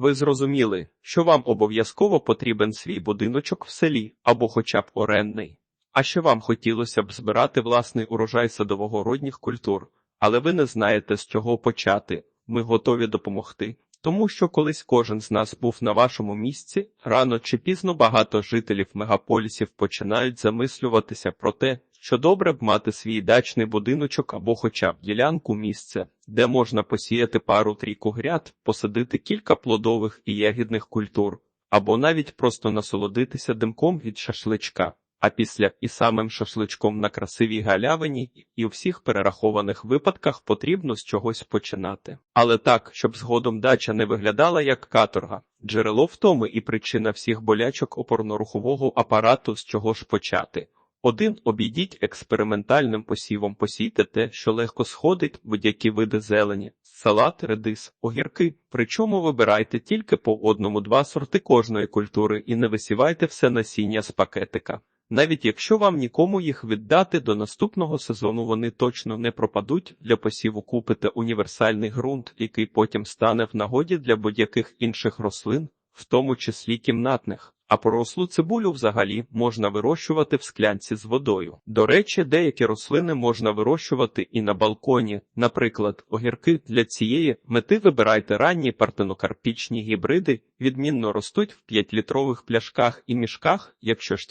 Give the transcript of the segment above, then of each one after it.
Ви зрозуміли, що вам обов'язково потрібен свій будиночок в селі або хоча б орендний. А ще вам хотілося б збирати власний урожай садового-родніх культур, але ви не знаєте, з чого почати. Ми готові допомогти. Тому що колись кожен з нас був на вашому місці, рано чи пізно багато жителів мегаполісів починають замислюватися про те, що добре б мати свій дачний будиночок або хоча б ділянку місце, де можна посіяти пару трійку гряд, посадити кілька плодових і ягідних культур, або навіть просто насолодитися димком від шашличка. А після і самим шашличком на красивій галявині, і у всіх перерахованих випадках потрібно з чогось починати. Але так, щоб згодом дача не виглядала як каторга, джерело втоми і причина всіх болячок опорно-рухового апарату, з чого ж почати. Один обійдіть експериментальним посівом, посійте те, що легко сходить, будь-які види зелені, салат, редис, огірки. Причому вибирайте тільки по одному-два сорти кожної культури і не висівайте все насіння з пакетика. Навіть якщо вам нікому їх віддати до наступного сезону, вони точно не пропадуть. Для посіву купите універсальний ґрунт, який потім стане в нагоді для будь-яких інших рослин, в тому числі кімнатних. А порослу цибулю взагалі можна вирощувати в склянці з водою. До речі, деякі рослини можна вирощувати і на балконі. Наприклад, огірки для цієї мети вибирайте ранні партенокарпічні гібриди, відмінно ростуть в 5-літрових пляшках і мішках, якщо ж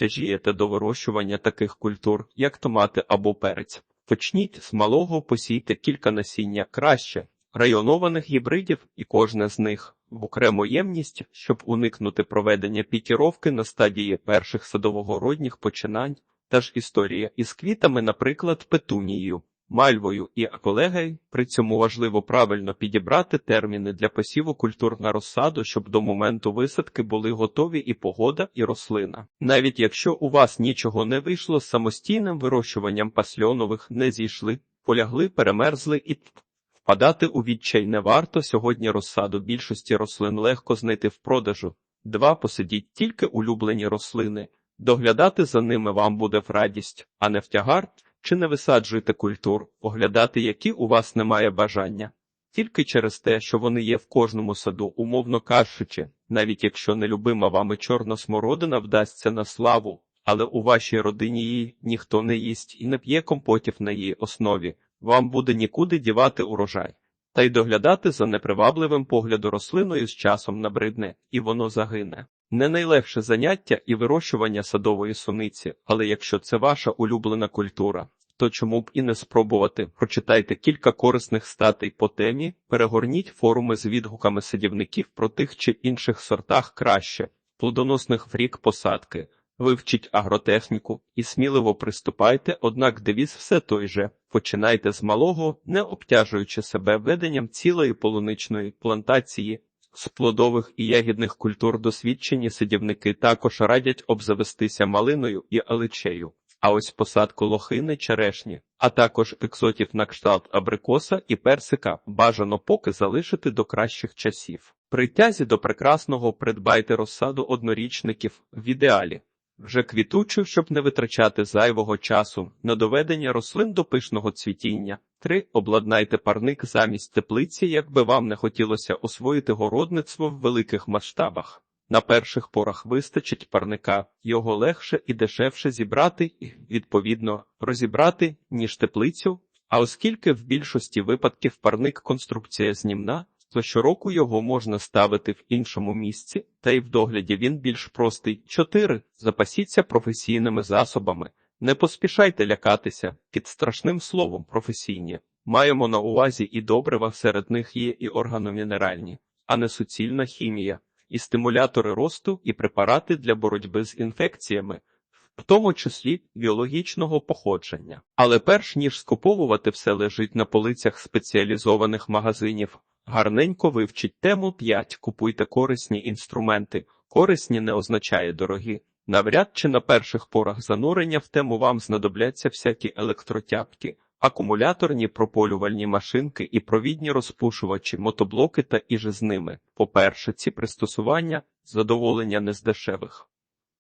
до вирощування таких культур, як томати або перець. Почніть з малого, посійте кілька насіння краще, районованих гібридів і кожне з них в окрему ємність, щоб уникнути проведення пікіровки на стадії перших садового-родніх починань, та ж історія із квітами, наприклад, петунією, мальвою і аколегою. При цьому важливо правильно підібрати терміни для посіву культур на розсаду, щоб до моменту висадки були готові і погода, і рослина. Навіть якщо у вас нічого не вийшло з самостійним вирощуванням пасльонових, не зійшли, полягли, перемерзли і Впадати у відчай не варто сьогодні розсаду більшості рослин легко знайти в продажу. Два посидіть тільки улюблені рослини. Доглядати за ними вам буде в радість, а не в тягар, чи не висаджуйте культур, оглядати які у вас немає бажання. Тільки через те, що вони є в кожному саду, умовно кажучи, навіть якщо нелюбима вами чорна смородина вдасться на славу, але у вашій родині її ніхто не їсть і не п'є компотів на її основі вам буде нікуди дівати урожай, та й доглядати за непривабливим погляду рослиною з часом набридне, і воно загине. Не найлегше заняття і вирощування садової суниці, але якщо це ваша улюблена культура, то чому б і не спробувати? Прочитайте кілька корисних статей по темі, перегорніть форуми з відгуками садівників про тих чи інших сортах краще, плодоносних в рік посадки. Вивчіть агротехніку і сміливо приступайте, однак девіз все той же. Починайте з малого, не обтяжуючи себе веденням цілої полуничної плантації. З плодових і ягідних культур досвідчені садівники також радять обзавестися малиною і аличею. А ось посадку лохини черешні, а також екзотів на кшталт абрикоса і персика бажано поки залишити до кращих часів. При тязі до прекрасного придбайте розсаду однорічників в ідеалі вже квітучу, щоб не витрачати зайвого часу на доведення рослин до пишного цвітіння. 3. обладнайте парник замість теплиці, якби вам не хотілося освоїти городництво в великих масштабах. На перших порах вистачить парника, його легше і дешевше зібрати і, відповідно, розібрати, ніж теплицю. А оскільки в більшості випадків парник конструкція знімна, то щороку його можна ставити в іншому місці, та й в догляді він більш простий. 4. Запасіться професійними засобами. Не поспішайте лякатися під страшним словом професійні. Маємо на увазі і добрива, серед них є і органомінеральні, а не суцільна хімія, і стимулятори росту, і препарати для боротьби з інфекціями. В тому числі біологічного походження. Але перш ніж скуповувати все лежить на полицях спеціалізованих магазинів, Гарненько вивчіть тему 5. Купуйте корисні інструменти. Корисні не означає дорогі. Навряд чи на перших порах занурення в тему вам знадобляться всякі електротяпки, акумуляторні прополювальні машинки і провідні розпушувачі, мотоблоки та іже з ними. По-перше, ці пристосування задоволення не з дешевих.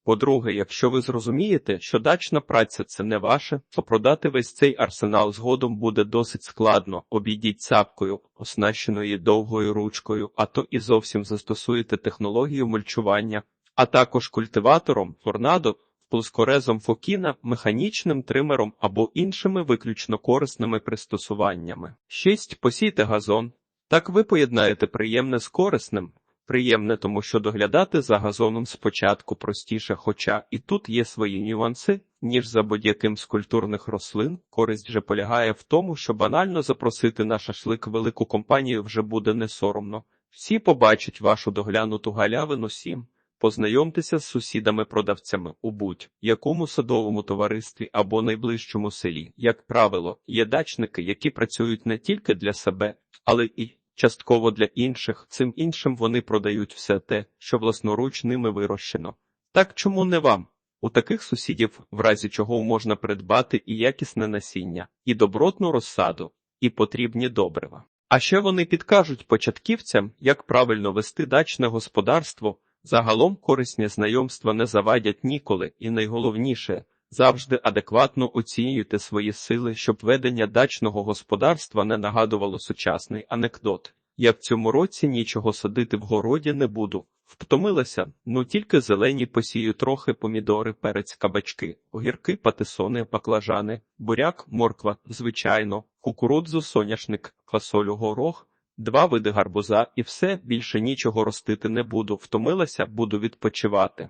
По-друге, якщо ви зрозумієте, що дачна праця це не ваше, то продати весь цей арсенал згодом буде досить складно. Обійдіть цапкою, оснащеною довгою ручкою, а то і зовсім застосуєте технологію мульчування, а також культиватором, торнадо, плоскорезом фокіна, механічним тримером або іншими виключно корисними пристосуваннями. 6. Посійте газон. Так ви поєднаєте приємне з корисним. Приємне, тому що доглядати за газоном спочатку простіше, хоча і тут є свої нюанси, ніж за будь-яким з культурних рослин. Користь же полягає в тому, що банально запросити на шашлик велику компанію вже буде не соромно. Всі побачать вашу доглянуту галявину сім. Познайомтеся з сусідами-продавцями у будь-якому садовому товаристві або найближчому селі. Як правило, є дачники, які працюють не тільки для себе, але і частково для інших. Цим іншим вони продають все те, що власноруч ними вирощено. Так чому не вам? У таких сусідів, в разі чого можна придбати і якісне насіння, і добротну розсаду, і потрібні добрива. А ще вони підкажуть початківцям, як правильно вести дачне господарство. Загалом корисні знайомства не завадять ніколи, і найголовніше завжди адекватно оцінюйте свої сили, щоб ведення дачного господарства не нагадувало сучасний анекдот. Я в цьому році нічого садити в городі не буду. Втомилася, ну тільки зелені посію трохи помідори, перець, кабачки, огірки, патисони, баклажани, буряк, морква, звичайно, кукурудзу, соняшник, фасолю, горох, два види гарбуза і все, більше нічого ростити не буду. Втомилася, буду відпочивати.